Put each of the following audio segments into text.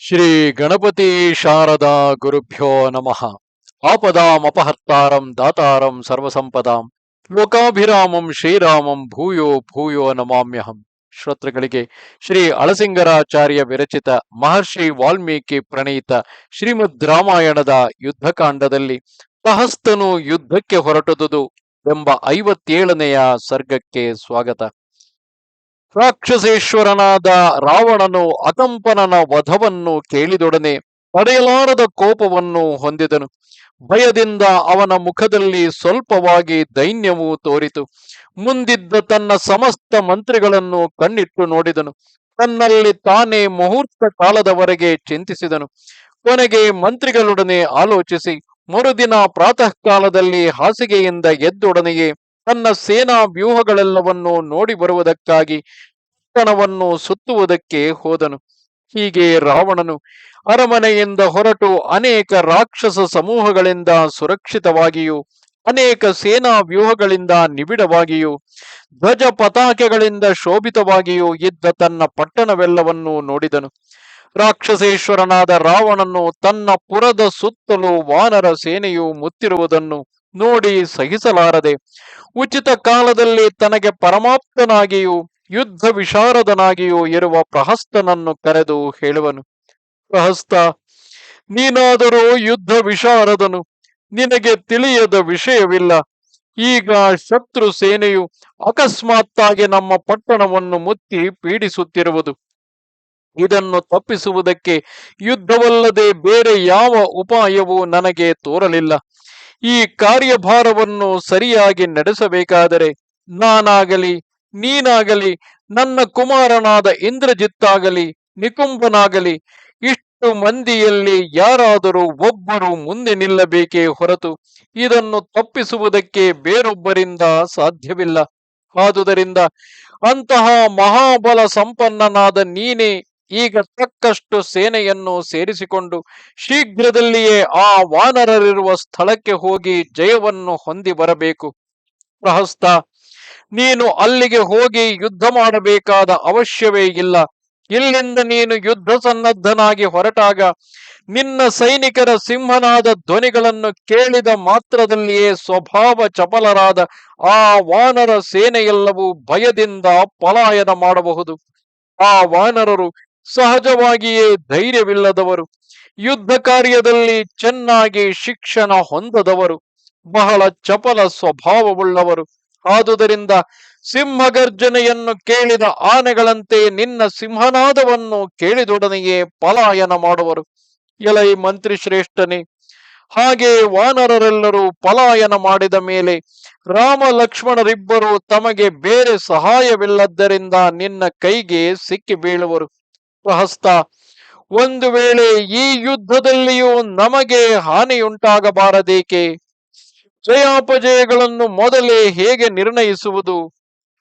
ಶ್ರೀ ಗಣಪತಿ ಶಾರದಾ ಗುರುಭ್ಯೋ ನಮಃ. ಆಪದಾಮಪಹರ್ತಾರಂ ದಾತಾರಂ ಸರ್ವಸಂಪದಾಂ ಲೋಕಾಭಿರಾಮಂ ಶ್ರೀರಾಮಂ ಭೂಯೋ ಭೂಯೋ ನಮಾಮ್ಯಹಂ. ಶ್ರೋತೃಗಳಿಗೆ ಶ್ರೀ ಅಳಸಿಂಗರಾಚಾರ್ಯ ವಿರಚಿತ ಮಹರ್ಷಿ ವಾಲ್ಮೀಕಿ ಪ್ರಣೀತ ಶ್ರೀಮದ್ ರಾಮಾಯಣದ ಯುದ್ಧಕಾಂಡದಲ್ಲಿ ಸಹಸ್ತನು ಯುದ್ಧಕ್ಕೆ ಹೊರಟದುದು ಎಂಬ ಐವತ್ತೇಳನೆಯ ಸರ್ಗಕ್ಕೆ ಸ್ವಾಗತ. ರಾಕ್ಷಸೇಶ್ವರನಾದ ರಾವಣನು ಅಕಂಪನನ ವಧವನ್ನು ಕೇಳಿದೊಡನೆ ಪಡೆಯಲಾರದ ಕೋಪವನ್ನು ಹೊಂದಿದನು. ಭಯದಿಂದ ಅವನ ಮುಖದಲ್ಲಿ ಸ್ವಲ್ಪವಾಗಿ ದೈನ್ಯವು ತೋರಿತು. ಮುಂದಿದ್ದ ತನ್ನ ಸಮಸ್ತ ಮಂತ್ರಿಗಳನ್ನು ಕಣ್ಣಿಟ್ಟು ನೋಡಿದನು. ತನ್ನಲ್ಲಿ ತಾನೇ ಮುಹೂರ್ತ ಕಾಲದವರೆಗೆ ಚಿಂತಿಸಿದನು. ಕೊನೆಗೆ ಮಂತ್ರಿಗಳೊಡನೆ ಆಲೋಚಿಸಿ, ಮರುದಿನ ಪ್ರಾತಃ ಕಾಲದಲ್ಲಿ ಹಾಸಿಗೆಯಿಂದ ಎದ್ದೊಡನೆಯೇ ತನ್ನ ಸೇನಾ ವ್ಯೂಹಗಳೆಲ್ಲವನ್ನು ನೋಡಿ ಬರುವುದಕ್ಕಾಗಿ ಪಟ್ಟಣವನ್ನು ಸುತ್ತುವುದಕ್ಕೆ ಹೋದನು. ಹೀಗೆ ರಾವಣನು ಅರಮನೆಯಿಂದ ಹೊರಟು ಅನೇಕ ರಾಕ್ಷಸ ಸಮೂಹಗಳಿಂದ ಸುರಕ್ಷಿತವಾಗಿಯೂ, ಅನೇಕ ಸೇನಾ ವ್ಯೂಹಗಳಿಂದ ನಿಬಿಡವಾಗಿಯೂ, ಧ್ವಜ ಪತಾಕೆಗಳಿಂದ ಶೋಭಿತವಾಗಿಯೂ ಇದ್ದ ತನ್ನ ಪಟ್ಟಣವೆಲ್ಲವನ್ನೂ ನೋಡಿದನು. ರಾಕ್ಷಸೇಶ್ವರನಾದ ರಾವಣನು ತನ್ನ ಪುರದ ಸುತ್ತಲೂ ವಾನರ ಸೇನೆಯು ಮುತ್ತಿರುವುದನ್ನು ನೋಡಿ ಸಹಿಸಲಾರದೆ ಉಚಿತ ಕಾಲದಲ್ಲಿ ತನಗೆ ಪರಮಾಪ್ತನಾಗಿಯೂ ಯುದ್ಧ ವಿಶಾರದನಾಗಿಯೂ ಇರುವ ಪ್ರಹಸ್ತನನ್ನು ಕರೆದು ಹೇಳುವನು, ಪ್ರಹಸ್ತ, ನೀನಾದರೂ ಯುದ್ಧ ವಿಶಾರದನು, ನಿನಗೆ ತಿಳಿಯದ ವಿಷಯವಿಲ್ಲ. ಈಗ ಶತ್ರು ಸೇನೆಯು ಅಕಸ್ಮಾತ್ತಾಗಿ ನಮ್ಮ ಪಟ್ಟಣವನ್ನು ಮುತ್ತಿ ಪೀಡಿಸುತ್ತಿರುವುದು. ಇದನ್ನು ತಪ್ಪಿಸುವುದಕ್ಕೆ ಯುದ್ಧವಲ್ಲದೆ ಬೇರೆ ಯಾವ ಉಪಾಯವೂ ನನಗೆ ತೋರಲಿಲ್ಲ. ಈ ಕಾರ್ಯಭಾರವನ್ನು ಸರಿಯಾಗಿ ನಡೆಸಬೇಕಾದರೆ ನಾನಾಗಲಿ, ನೀನಾಗಲಿ, ನನ್ನ ಕುಮಾರನಾದ ಇಂದ್ರಜಿತ್ತಾಗಲಿ, ನಿಕುಂಭನಾಗಲಿ, ಇಷ್ಟು ಮಂದಿಯಲ್ಲಿ ಯಾರಾದರೂ ಒಬ್ಬರು ಮುಂದೆ ನಿಲ್ಲಬೇಕೇ ಹೊರತು ಇದನ್ನು ತಪ್ಪಿಸುವುದಕ್ಕೆ ಬೇರೊಬ್ಬರಿಂದ ಸಾಧ್ಯವಿಲ್ಲ. ಆದುದರಿಂದ ಅಂತಹ ಮಹಾಬಲ ಸಂಪನ್ನನಾದ ನೀನೇ ಈಗ ತಕ್ಕಷ್ಟು ಸೇನೆಯನ್ನು ಸೇರಿಸಿಕೊಂಡು ಶೀಘ್ರದಲ್ಲಿಯೇ ಆ ವಾನರರಿರುವ ಸ್ಥಳಕ್ಕೆ ಹೋಗಿ ಜಯವನ್ನು ಹೊಂದಿ ಬರಬೇಕು. ಪ್ರಹಸ್ತ, ನೀನು ಅಲ್ಲಿಗೆ ಹೋಗಿ ಯುದ್ಧ ಮಾಡಬೇಕಾದ ಅವಶ್ಯವೇ ಇಲ್ಲ. ಇಲ್ಲಿಂದ ನೀನು ಯುದ್ಧ ಸನ್ನದ್ಧನಾಗಿ ಹೊರಟಾಗ ನಿನ್ನ ಸೈನಿಕರ ಸಿಂಹನಾದ ಧ್ವನಿಗಳನ್ನು ಕೇಳಿದ ಮಾತ್ರದಲ್ಲಿಯೇ ಸ್ವಭಾವ ಚಪಲರಾದ ಆ ವಾನರ ಸೇನೆಯೆಲ್ಲವೂ ಭಯದಿಂದ ಪಲಾಯನ ಮಾಡಬಹುದು. ಆ ವಾನರರು ಸಹಜವಾಗಿಯೇ ಧೈರ್ಯವಿಲ್ಲದವರು, ಯುದ್ಧ ಕಾರ್ಯದಲ್ಲಿ ಚೆನ್ನಾಗಿ ಶಿಕ್ಷಣ ಹೊಂದದವರು, ಬಹಳ ಚಪಲ ಸ್ವಭಾವವುಳ್ಳವರು. ಆದುದರಿಂದ ಸಿಂಹಗರ್ಜನೆಯನ್ನು ಕೇಳಿದ ಆನೆಗಳಂತೆ ನಿನ್ನ ಸಿಂಹನಾದವನ್ನು ಕೇಳಿದೊಡನೆಯೇ ಪಲಾಯನ ಮಾಡುವರು. ಎಲೈ ಮಂತ್ರಿ ಶ್ರೇಷ್ಠನೇ ಹಾಗೆ ವಾನರರೆಲ್ಲರೂ ಪಲಾಯನ ಮಾಡಿದ ಮೇಲೆ ರಾಮ ಲಕ್ಷ್ಮಣರಿಬ್ಬರು ತಮಗೆ ಬೇರೆ ಸಹಾಯವಿಲ್ಲದ್ದರಿಂದ ನಿನ್ನ ಕೈಗೆ ಸಿಕ್ಕಿ ಬೀಳುವರು. ಪ್ರಹಸ್ತ ಒಂದು ವೇಳೆ ಈ ಯುದ್ಧದಲ್ಲಿಯೂ ನಮಗೆ ಹಾನಿಯುಂಟಾಗಬಾರದೇಕೆ? ಜಯಾಪಜಯಗಳನ್ನು ಮೊದಲೇ ಹೇಗೆ ನಿರ್ಣಯಿಸುವುದು?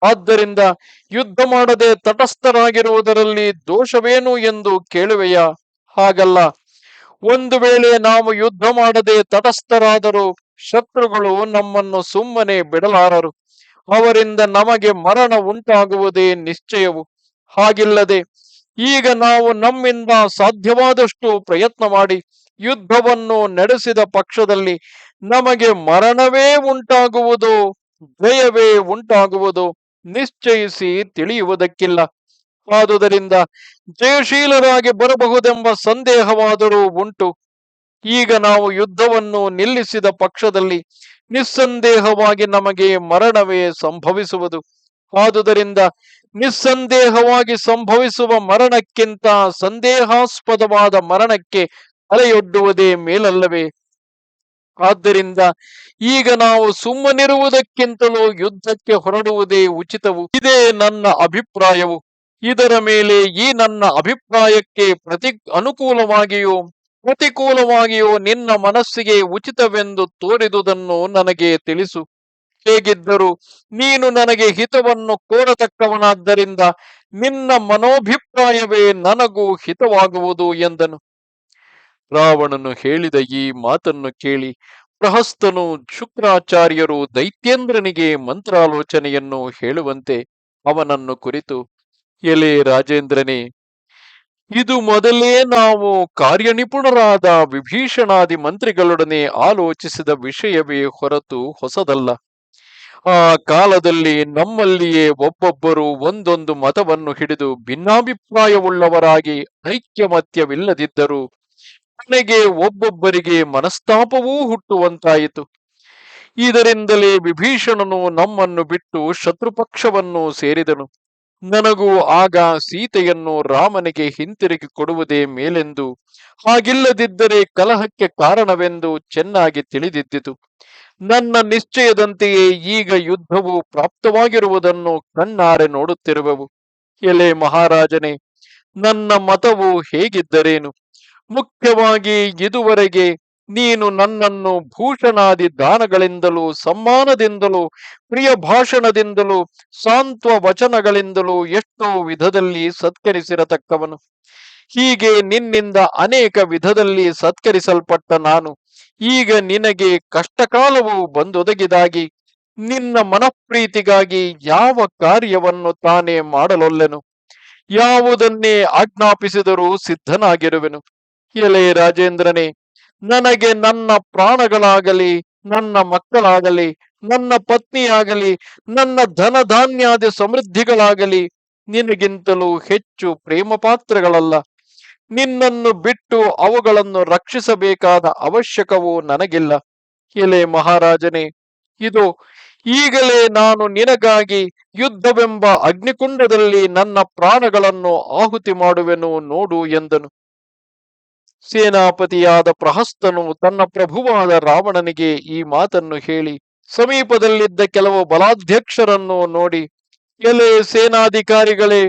ಆದ್ದರಿಂದ ಯುದ್ಧ ಮಾಡದೆ ತಟಸ್ಥರಾಗಿರುವುದರಲ್ಲಿ ದೋಷವೇನು ಎಂದು ಕೇಳುವೆಯ? ಹಾಗಲ್ಲ. ಒಂದು ವೇಳೆ ನಾವು ಯುದ್ಧ ಮಾಡದೆ ತಟಸ್ಥರಾದರೂ ಶತ್ರುಗಳು ನಮ್ಮನ್ನು ಸುಮ್ಮನೆ ಬಿಡಲಾರರು. ಅವರಿಂದ ನಮಗೆ ಮರಣ ಉಂಟಾಗುವುದೇ ನಿಶ್ಚಯವು. ಹಾಗಿಲ್ಲದೆ ಈಗ ನಾವು ನಮ್ಮಿಂದ ಸಾಧ್ಯವಾದಷ್ಟು ಪ್ರಯತ್ನ ಮಾಡಿ ಯುದ್ಧವನ್ನು ನಡೆಸಿದ ಪಕ್ಷದಲ್ಲಿ ನಮಗೆ ಮರಣವೇ ಉಂಟಾಗುವುದು ಜಯವೇ ಉಂಟಾಗುವುದು ನಿಶ್ಚಯಿಸಿ ತಿಳಿಯುವುದಕ್ಕಿಲ್ಲ. ಆದುದರಿಂದ ಜಯಶೀಲರಾಗಿ ಬರಬಹುದೆಂಬ ಸಂದೇಹವಾದರೂ ಉಂಟು. ಈಗ ನಾವು ಯುದ್ಧವನ್ನು ನಿಲ್ಲಿಸಿದ ಪಕ್ಷದಲ್ಲಿ ನಿಸ್ಸಂದೇಹವಾಗಿ ನಮಗೆ ಮರಣವೇ ಸಂಭವಿಸುವುದು. ಆದುದರಿಂದ ನಿಸ್ಸಂದೇಹವಾಗಿ ಸಂಭವಿಸುವ ಮರಣಕ್ಕಿಂತ ಸಂದೇಹಾಸ್ಪದವಾದ ಮರಣಕ್ಕೆ ತಲೆಯೊಡ್ಡುವುದೇ ಮೇಲಲ್ಲವೇ? ಆದ್ದರಿಂದ ಈಗ ನಾವು ಸುಮ್ಮನಿರುವುದಕ್ಕಿಂತಲೂ ಯುದ್ಧಕ್ಕೆ ಹೊರಡುವುದೇ ಉಚಿತವು. ಇದೇ ನನ್ನ ಅಭಿಪ್ರಾಯವು. ಇದರ ಮೇಲೆ ಈ ನನ್ನ ಅಭಿಪ್ರಾಯಕ್ಕೆ ಪ್ರತಿ ಅನುಕೂಲವಾಗಿಯೂ, ಪ್ರತಿಕೂಲವಾಗಿಯೂ ನಿನ್ನ ಮನಸ್ಸಿಗೆ ಉಚಿತವೆಂದು ತೋರಿದುದನ್ನು ನನಗೆ ತಿಳಿಸು. ಹೇಗಿದ್ದರೂ ನೀನು ನನಗೆ ಹಿತವನ್ನು ಕೋರತಕ್ಕವನಾದ್ದರಿಂದ ನಿನ್ನ ಮನೋಭಿಪ್ರಾಯವೇ ನನಗೂ ಹಿತವಾಗುವುದು ಎಂದನು. ರಾವಣನು ಹೇಳಿದ ಈ ಮಾತನ್ನು ಕೇಳಿ ಪ್ರಹಸ್ತನು ಶುಕ್ರಾಚಾರ್ಯರು ದೈತ್ಯೇಂದ್ರನಿಗೆ ಮಂತ್ರಾಲೋಚನೆಯನ್ನು ಹೇಳುವಂತೆ ಅವನನ್ನು ಕುರಿತು, ಎಲೆ ರಾಜೇಂದ್ರನೇ, ಇದು ಮೊದಲೇ ನಾವು ಕಾರ್ಯನಿಪುಣರಾದ ವಿಭೀಷಣಾದಿ ಮಂತ್ರಿಗಳೊಡನೆ ಆಲೋಚಿಸಿದ ವಿಷಯವೇ ಹೊರತು ಹೊಸದಲ್ಲ. ಆ ಕಾಲದಲ್ಲಿ ನಮ್ಮಲ್ಲಿಯೇ ಒಬ್ಬೊಬ್ಬರು ಒಂದೊಂದು ಮತವನ್ನು ಹಿಡಿದು ಭಿನ್ನಾಭಿಪ್ರಾಯವುಳ್ಳವರಾಗಿ ಐಕ್ಯಮತ್ಯವಿಲ್ಲದಿದ್ದರು ಕೊನೆಗೆ ಒಬ್ಬೊಬ್ಬರಿಗೆ ಮನಸ್ತಾಪವೂ ಹುಟ್ಟುವಂತಾಯಿತು. ಇದರಿಂದಲೇ ವಿಭೀಷಣನು ನಮ್ಮನ್ನು ಬಿಟ್ಟು ಶತ್ರುಪಕ್ಷವನ್ನು ಸೇರಿದನು. ನನಗೂ ಆಗ ಸೀತೆಯನ್ನು ರಾಮನಿಗೆ ಹಿಂತಿರುಗಿ ಕೊಡುವುದೇ ಮೇಲೆಂದು, ಹಾಗಿಲ್ಲದಿದ್ದರೆ ಕಲಹಕ್ಕೆ ಕಾರಣವೆಂದು ಚೆನ್ನಾಗಿ ತಿಳಿದಿದ್ದಿತು. ನನ್ನ ನಿಶ್ಚಯದಂತೆಯೇ ಈಗ ಯುದ್ಧವು ಪ್ರಾಪ್ತವಾಗಿರುವುದನ್ನು ಕಣ್ಣಾರೆ ನೋಡುತ್ತಿರುವೆವು. ಎಲೆ ಮಹಾರಾಜನೇ, ನನ್ನ ಮತವು ಹೇಗಿದ್ದರೇನು? ಮುಖ್ಯವಾಗಿ ಇದುವರೆಗೆ ನೀನು ನನ್ನನ್ನು ಭೂಷಣಾದಿ ದಾನಗಳಿಂದಲೂ, ಸಮ್ಮಾನದಿಂದಲೂ, ಪ್ರಿಯ ಭಾಷಣದಿಂದಲೂ, ಸಾಂತ್ವ ವಚನಗಳಿಂದಲೂ ಎಷ್ಟೋ ವಿಧದಲ್ಲಿ ಸತ್ಕರಿಸಿರತಕ್ಕವನು. ಹೀಗೆ ನಿನ್ನಿಂದ ಅನೇಕ ವಿಧದಲ್ಲಿ ಸತ್ಕರಿಸಲ್ಪಟ್ಟ ನಾನು. ಈಗ ನಿನಗೆ ಕಷ್ಟಕಾಲವು ಬಂದೊದಗಿದಾಗಿ, ನಿನ್ನ ಮನಪ್ರೀತಿಗಾಗಿ ಯಾವ ಕಾರ್ಯವನ್ನು ತಾನೇ ಮಾಡಲೊಲ್ಲೆನು? ಯಾವುದನ್ನೇ ಆಜ್ಞಾಪಿಸಿದರೂ ಸಿದ್ಧನಾಗಿರುವೆನು. ಎಲೆ ರಾಜೇಂದ್ರನೇ ನನಗೆ ನನ್ನ ಪ್ರಾಣಗಳಾಗಲಿ, ನನ್ನ ಮಕ್ಕಳಾಗಲಿ, ನನ್ನ ಪತ್ನಿಯಾಗಲಿ, ನನ್ನ ಧನಧಾನ್ಯಾದಿ ಸಮೃದ್ಧಿಗಳಾಗಲಿ, ನಿನಗಿಂತಲೂ ಹೆಚ್ಚು ಪ್ರೇಮ ಪಾತ್ರಗಳಲ್ಲ ನಿನ್ನನ್ನು ಬಿಟ್ಟು ಅವುಗಳನ್ನು ರಕ್ಷಿಸಬೇಕಾದ ಅವಶ್ಯಕವೂ ನನಗಿಲ್ಲ. ಎಲೆ ಮಹಾರಾಜನೇ, ಇದು ಈಗಲೇ ನಾನು ನಿನಗಾಗಿ ಯುದ್ಧವೆಂಬ ಅಗ್ನಿಕುಂಡದಲ್ಲಿ ನನ್ನ ಪ್ರಾಣಗಳನ್ನು ಆಹುತಿ ಮಾಡುವೆನು ನೋಡು ಎಂದನು. ಸೇನಾಪತಿಯಾದ ಪ್ರಹಸ್ತನು ತನ್ನ ಪ್ರಭುವಾದ ರಾವಣನಿಗೆ ಈ ಮಾತನ್ನು ಹೇಳಿ, ಸಮೀಪದಲ್ಲಿದ್ದ ಕೆಲವು ಬಲಾಧ್ಯಕ್ಷರನ್ನು ನೋಡಿ, ಎಲೆ ಸೇನಾಧಿಕಾರಿಗಳೇ,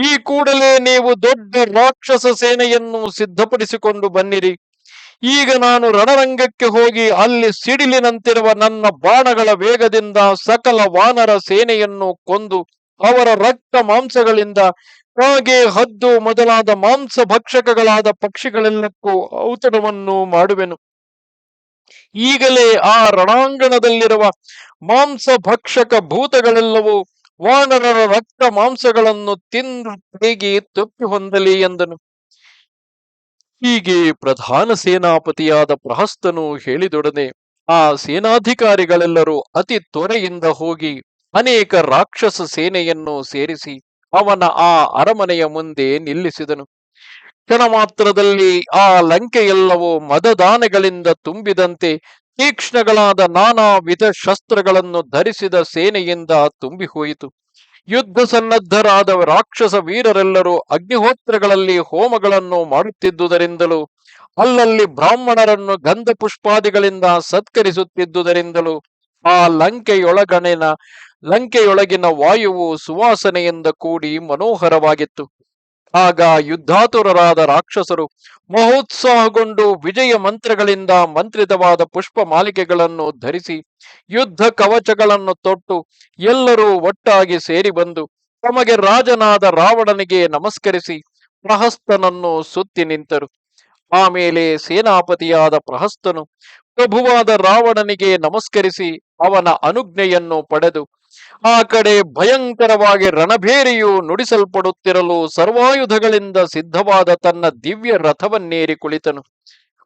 ಈ ಕೂಡಲೇ ನೀವು ದೊಡ್ಡ ರಾಕ್ಷಸ ಸೇನೆಯನ್ನು ಸಿದ್ಧಪಡಿಸಿಕೊಂಡು ಬನ್ನಿರಿ. ಈಗ ನಾನು ರಣರಂಗಕ್ಕೆ ಹೋಗಿ ಅಲ್ಲಿ ಸಿಡಿಲಿನಂತಿರುವ ನನ್ನ ಬಾಣಗಳ ವೇಗದಿಂದ ಸಕಲ ವಾನರ ಸೇನೆಯನ್ನು ಕೊಂದು ಅವರ ರಕ್ತ ಮಾಂಸಗಳಿಂದ ಕಾಗೆ ಹದ್ದು ಮೊದಲಾದ ಮಾಂಸ ಭಕ್ಷಕಗಳಾದ ಪಕ್ಷಿಗಳೆಲ್ಲಕ್ಕೂ ಔತಣವನ್ನು ಮಾಡುವೆನು. ಈಗಲೇ ಆ ರಣಾಂಗಣದಲ್ಲಿರುವ ಮಾಂಸ ಭಕ್ಷಕ ಭೂತಗಳೆಲ್ಲವೂ ವಾನರರ ರಕ್ತ ಮಾಂಸಗಳನ್ನು ತಿಂದು ಹೇಗೆ ತೃಪ್ತಿ ಹೊಂದಲಿ ಎಂದನು. ಹೀಗೆ ಪ್ರಧಾನ ಸೇನಾಪತಿಯಾದ ಪ್ರಹಸ್ತನು ಹೇಳಿದೊಡನೆ ಆ ಸೇನಾಧಿಕಾರಿಗಳೆಲ್ಲರೂ ಅತಿ ತೊರೆಯಿಂದ ಹೋಗಿ ಅನೇಕ ರಾಕ್ಷಸ ಸೇನೆಯನ್ನು ಸೇರಿಸಿ ಅವನ ಆ ಅರಮನೆಯ ಮುಂದೆ ನಿಲ್ಲಿಸಿದನು. ಕ್ಷಣ ಮಾತ್ರದಲ್ಲಿ ಆ ಲಂಕೆಯೆಲ್ಲವೂ ಮದದಾನೆಗಳಿಂದ ತುಂಬಿದಂತೆ ತೀಕ್ಷ್ಣಗಳಾದ ನಾನಾ ವಿಧ ಶಸ್ತ್ರಗಳನ್ನು ಧರಿಸಿದ ಸೇನೆಯಿಂದ ತುಂಬಿ ಹೋಯಿತು ಯುದ್ಧ ಸನ್ನದ್ಧರಾದ ರಾಕ್ಷಸ ವೀರರೆಲ್ಲರೂ ಅಗ್ನಿಹೋತ್ರಗಳಲ್ಲಿ ಹೋಮಗಳನ್ನು ಮಾಡುತ್ತಿದ್ದುದರಿಂದಲೂ, ಅಲ್ಲಲ್ಲಿ ಬ್ರಾಹ್ಮಣರನ್ನು ಗಂಧ ಪುಷ್ಪಾದಿಗಳಿಂದ ಸತ್ಕರಿಸುತ್ತಿದ್ದುದರಿಂದಲೂ, ಆ ಲಂಕೆಯೊಳಗಣಿನ ಲಂಕೆಯೊಳಗಿನ ವಾಯುವು ಸುವಾಸನೆಯಿಂದ ಕೂಡಿ ಮನೋಹರವಾಗಿತ್ತು. ಆಗ ಯುದ್ಧಾತುರರಾದ ರಾಕ್ಷಸರು ಮಹೋತ್ಸಾಹಗೊಂಡು ವಿಜಯ ಮಂತ್ರಗಳಿಂದ ಮಂತ್ರಿತವಾದ ಪುಷ್ಪ ಮಾಲಿಕೆಗಳನ್ನು ಧರಿಸಿ ಯುದ್ಧ ಕವಚಗಳನ್ನು ತೊಟ್ಟು ಎಲ್ಲರೂ ಒಟ್ಟಾಗಿ ಸೇರಿ ಬಂದು ತಮಗೆ ರಾಜನಾದ ರಾವಣನಿಗೆ ನಮಸ್ಕರಿಸಿ ಪ್ರಹಸ್ತನನ್ನು ಸುತ್ತಿ ನಿಂತರು. ಆಮೇಲೆ ಸೇನಾಪತಿಯಾದ ಪ್ರಹಸ್ತನು ಪ್ರಭುವಾದ ರಾವಣನಿಗೆ ನಮಸ್ಕರಿಸಿ ಅವನ ಅನುಜ್ಞೆಯನ್ನು ಪಡೆದು ಆ ಕಡೆ ಭಯಂಕರವಾಗಿ ರಣಭೇರಿಯು ನುಡಿಸಲ್ಪಡುತ್ತಿರಲು ಸರ್ವಾಯುಧಗಳಿಂದ ಸಿದ್ಧವಾದ ತನ್ನ ದಿವ್ಯ ರಥವನ್ನೇರಿ ಕುಳಿತನು.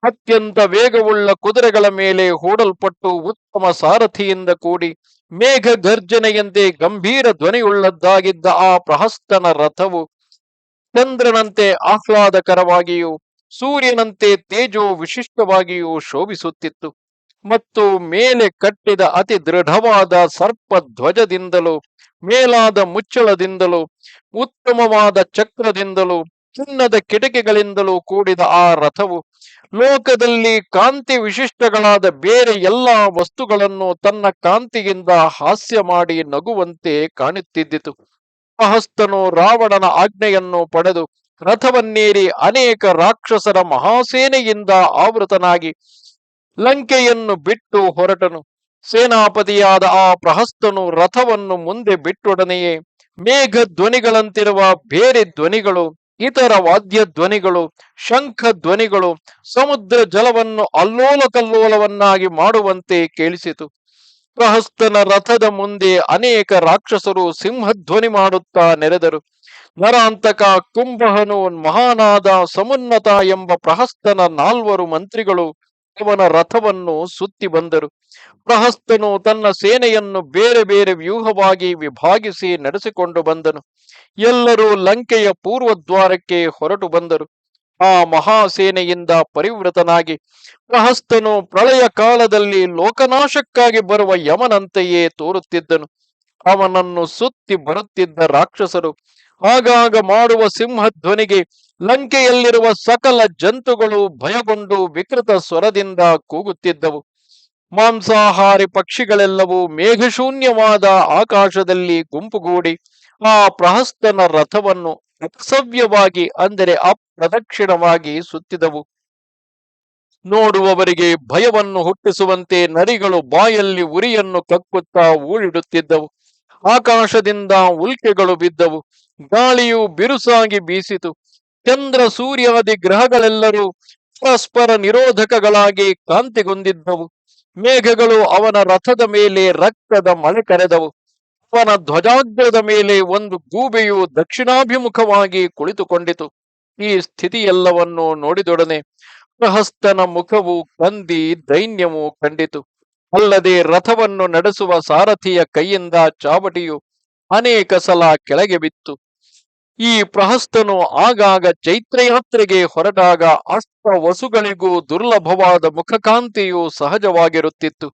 ಅತ್ಯಂತ ವೇಗವುಳ್ಳ ಕುದುರೆಗಳ ಮೇಲೆ ಹೂಡಲ್ಪಟ್ಟು ಉತ್ತಮ ಸಾರಥಿಯಿಂದ ಕೂಡಿ ಮೇಘ ಗರ್ಜನೆಯಂತೆ ಗಂಭೀರ ಧ್ವನಿಯುಳ್ಳದ್ದಾಗಿದ್ದ ಆ ಪ್ರಹಸ್ತನ ರಥವು ಚಂದ್ರನಂತೆ ಆಹ್ಲಾದಕರವಾಗಿಯೂ ಸೂರ್ಯನಂತೆ ತೇಜೋ ವಿಶಿಷ್ಟವಾಗಿಯೂ ಶೋಭಿಸುತ್ತಿತ್ತು. ಮತ್ತು ಮೇಲೆ ಕಟ್ಟಿದ ಅತಿ ದೃಢವಾದ ಸರ್ಪ ಧ್ವಜದಿಂದಲೂ ಮೇಲಾದ ಮುಚ್ಚಳದಿಂದಲೂ, ಉತ್ತಮವಾದ ಚಕ್ರದಿಂದಲೂ, ಚಿನ್ನದ ಕಿಟಕಿಗಳಿಂದಲೂ ಕೂಡಿದ ಆ ರಥವು ಲೋಕದಲ್ಲಿ ಕಾಂತಿ ವಿಶಿಷ್ಟಗಳಾದ ಬೇರೆ ಎಲ್ಲಾ ವಸ್ತುಗಳನ್ನು ತನ್ನ ಕಾಂತಿಯಿಂದ ಹಾಸ್ಯ ಮಾಡಿ ನಗುವಂತೆ ಕಾಣುತ್ತಿದ್ದಿತು. ಸಹಸ್ತನು ರಾವಣನ ಆಜ್ಞೆಯನ್ನು ಪಡೆದು ರಥವನ್ನೇರಿ ಅನೇಕ ರಾಕ್ಷಸರ ಮಹಾಸೇನೆಯಿಂದ ಆವೃತನಾಗಿ ಲಂಕೆಯನ್ನು ಬಿಟ್ಟು ಹೊರಟನು. ಸೇನಾಪತಿಯಾದ ಆ ಪ್ರಹಸ್ತನು ರಥವನ್ನು ಮುಂದೆ ಬಿಟ್ಟೊಡನೆಯೇ ಮೇಘ ಧ್ವನಿಗಳಂತಿರುವ ಬೇರೆ ಧ್ವನಿಗಳು, ಇತರ ವಾದ್ಯ ಧ್ವನಿಗಳು ಶಂಖ ಧ್ವನಿಗಳು ಸಮುದ್ರ ಜಲವನ್ನು ಅಲ್ಲೋಲ ಕಲ್ಲೋಲವನ್ನಾಗಿ ಮಾಡುವಂತೆ ಕೇಳಿಸಿತು. ಪ್ರಹಸ್ತನ ರಥದ ಮುಂದೆ ಅನೇಕ ರಾಕ್ಷಸರು ಸಿಂಹಧ್ವನಿ ಮಾಡುತ್ತಾ ನೆರೆದರು. ನರಾಂತಕ ಕುಂಭಹನು ಮಹಾನಾದ ಸಮುನ್ನತ ಎಂಬ ಪ್ರಹಸ್ತನ ನಾಲ್ವರು ಮಂತ್ರಿಗಳು ಅವನ ರಥವನ್ನು ಸುತ್ತಿ ಬಂದರು. ಪ್ರಹಸ್ತನು ತನ್ನ ಸೇನೆಯನ್ನು ಬೇರೆ ಬೇರೆ ವ್ಯೂಹವಾಗಿ ವಿಭಾಗಿಸಿ ನಡೆಸಿಕೊಂಡು ಬಂದನು. ಎಲ್ಲರೂ ಲಂಕೆಯ ಪೂರ್ವ ದ್ವಾರಕ್ಕೆ ಹೊರಟು ಬಂದರು. ಆ ಮಹಾಸೇನೆಯಿಂದ ಪರಿವೃತನಾಗಿ ಪ್ರಹಸ್ತನು ಪ್ರಳಯ ಕಾಲದಲ್ಲಿ ಲೋಕನಾಶಕ್ಕಾಗಿ ಬರುವ ಯಮನಂತೆಯೇ ತೋರುತ್ತಿದ್ದನು. ಅವನನ್ನು ಸುತ್ತಿ ಬರುತ್ತಿದ್ದ ರಾಕ್ಷಸರು ಆಗಾಗ ಮಾಡುವ ಸಿಂಹಧ್ವನಿಗೆ ಲಂಕೆಯಲ್ಲಿರುವ ಸಕಲ ಜಂತುಗಳು ಭಯಗೊಂಡು ವಿಕೃತ ಸ್ವರದಿಂದ ಕೂಗುತ್ತಿದ್ದವು. ಮಾಂಸಾಹಾರಿ ಪಕ್ಷಿಗಳೆಲ್ಲವೂ ಮೇಘಶೂನ್ಯವಾದ ಆಕಾಶದಲ್ಲಿ ಗುಂಪುಗೂಡಿ ಆ ಪ್ರಹಸ್ತನ ರಥವನ್ನು ಅಪಸವ್ಯವಾಗಿ ಅಂದರೆ ಅಪ್ರದಕ್ಷಿಣವಾಗಿ ಸುತ್ತಿದವು. ನೋಡುವವರಿಗೆ ಭಯವನ್ನು ಹುಟ್ಟಿಸುವಂತೆ ನರಿಗಳು ಬಾಯಲ್ಲಿ ಉರಿಯನ್ನು ಕಕ್ಕುತ್ತಾ ಊಳಿಡುತ್ತಿದ್ದವು ಆಕಾಶದಿಂದ ಉಲ್ಕೆಗಳು ಬಿದ್ದವು. ಗಾಳಿಯು ಬಿರುಸಾಗಿ ಬೀಸಿತು. ಚಂದ್ರ, ಸೂರ್ಯಾದಿ ಗ್ರಹಗಳೆಲ್ಲರೂ ಪರಸ್ಪರ ನಿರೋಧಕಗಳಾಗಿ ಕಾಂತಿಗೊಂದಿದ್ದವು ಮೇಘಗಳು ಅವನ ರಥದ ಮೇಲೆ ರಕ್ತದ ಮಳೆ ಕರೆದವು. ಅವನ ಧ್ವಜಾಗ್ರದ ಮೇಲೆ ಒಂದು ಗೂಬೆಯು ದಕ್ಷಿಣಾಭಿಮುಖವಾಗಿ ಕುಳಿತುಕೊಂಡಿತು. ಈ ಸ್ಥಿತಿಯೆಲ್ಲವನ್ನು ನೋಡಿದೊಡನೆ ಪ್ರಹಸ್ತನ ಮುಖವು ಕಂದಿ ದೈನ್ಯವು ಕಂಡಿತು. ಅಲ್ಲದೆ ರಥವನ್ನು ನಡೆಸುವ ಸಾರಥಿಯ ಕೈಯಿಂದ ಚಾವಟಿಯು ಅನೇಕ ಸಲ ಕೆಳಗೆ ಬಿತ್ತು. ಈ ಪ್ರಹಸ್ತನು ಆಗಾಗ ಚೈತ್ರಯಾತ್ರೆಗೆ ಹೊರಟಾಗ ಅಷ್ಟ ವಸುಗಳಿಗೂ ದುರ್ಲಭವಾದ ಮುಖಕಾಂತಿಯು ಸಹಜವಾಗಿರುತ್ತಿತ್ತು.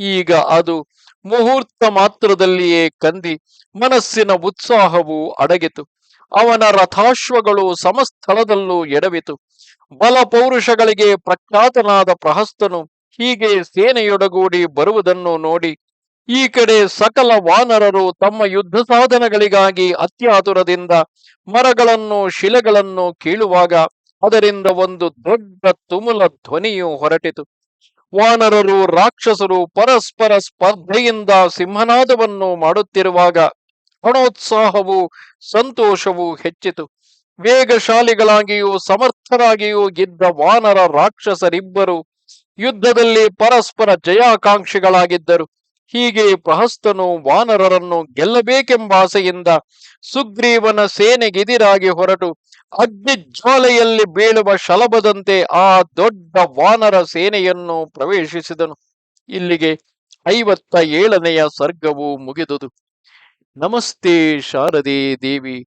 ಈಗ ಅದು ಮುಹೂರ್ತ ಮಾತ್ರದಲ್ಲಿಯೇ ಕಂದಿ ಮನಸ್ಸಿನ ಉತ್ಸಾಹವು ಅಡಗಿತು. ಅವನ ರಥಾಶ್ವಗಳು ಸಮಸ್ಥಳದಲ್ಲೂ ಎಡವಿತು. ಬಲ ಪೌರುಷಗಳಿಗೆ ಪ್ರಖ್ಯಾತನಾದ ಪ್ರಹಸ್ತನು ಹೀಗೆ ಸೇನೆಯೊಡಗೂಡಿ ಬರುವುದನ್ನು ನೋಡಿ ಈ ಕಡೆ ಸಕಲ ವಾನರರು ತಮ್ಮ ಯುದ್ಧ ಸಾಧನಗಳಿಗಾಗಿ ಅತ್ಯಾತುರದಿಂದ ಮರಗಳನ್ನು, ಶಿಲೆಗಳನ್ನು ಕೀಳುವಾಗ ಅದರಿಂದ ಒಂದು ದೊಡ್ಡ ತುಮುಲ ಧ್ವನಿಯು ಹೊರಟಿತು. ವಾನರರು, ರಾಕ್ಷಸರು ಪರಸ್ಪರ ಸ್ಪರ್ಧೆಯಿಂದ ಸಿಂಹನಾದವನ್ನು ಮಾಡುತ್ತಿರುವಾಗ ಹಣೋತ್ಸಾಹವು ಸಂತೋಷವು ಹೆಚ್ಚಿತು. ವೇಗಶಾಲಿಗಳಾಗಿಯೂ ಸಮರ್ಥರಾಗಿಯೂ ಗೆದ್ದ ವಾನರ ರಾಕ್ಷಸರಿಬ್ಬರು ಯುದ್ಧದಲ್ಲಿ ಪರಸ್ಪರ ಜಯಾಕಾಂಕ್ಷಿಗಳಾಗಿದ್ದರು. ಹೀಗೆ ಪ್ರಹಸ್ತನು ವಾನರರನ್ನು ಗೆಲ್ಲಬೇಕೆಂಬ ಆಸೆಯಿಂದ ಸುಗ್ರೀವನ ಸೇನೆಗೆದಿರಾಗಿ ಹೊರಟು ಅಗ್ನಿಜ್ವಾಲೆಯಲ್ಲಿ ಬೀಳುವ ಶಲಭದಂತೆ ಆ ದೊಡ್ಡ ವಾನರ ಸೇನೆಯನ್ನು ಪ್ರವೇಶಿಸಿದನು. ಇಲ್ಲಿಗೆ ಐವತ್ತ ಏಳನೆಯ ಸರ್ಗವು ಮುಗಿದುದು. ನಮಸ್ತೆ ಶಾರದೆ ದೇವಿ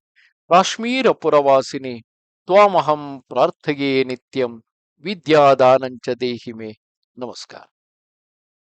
ಕಾಶ್ಮೀರ ಪುರವಾಸಿನಿ ತ್ವಾಮಹಂ ಪ್ರಾರ್ಥಯೇ ನಿತ್ಯಂ, ವಿದ್ಯಾದಾನಂಚ ದೇಹಿಮೆ. ನಮಸ್ಕಾರ.